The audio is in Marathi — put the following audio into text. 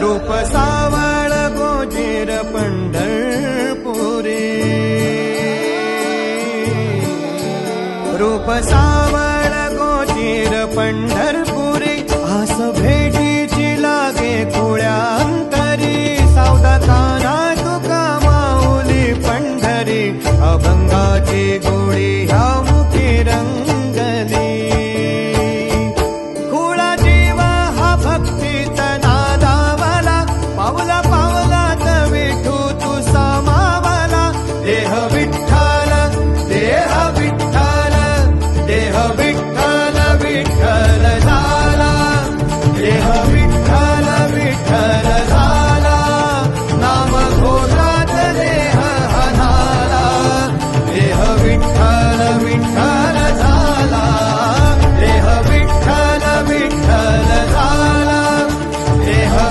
रूप सावळ गोजेर पंढरपुरी. रूप सावळ गोजेर पंढरपुरी आस भेटीची लागे कुळ्यांतरी. सावधाताना तुका माऊली पंढरी अभंग Kala, the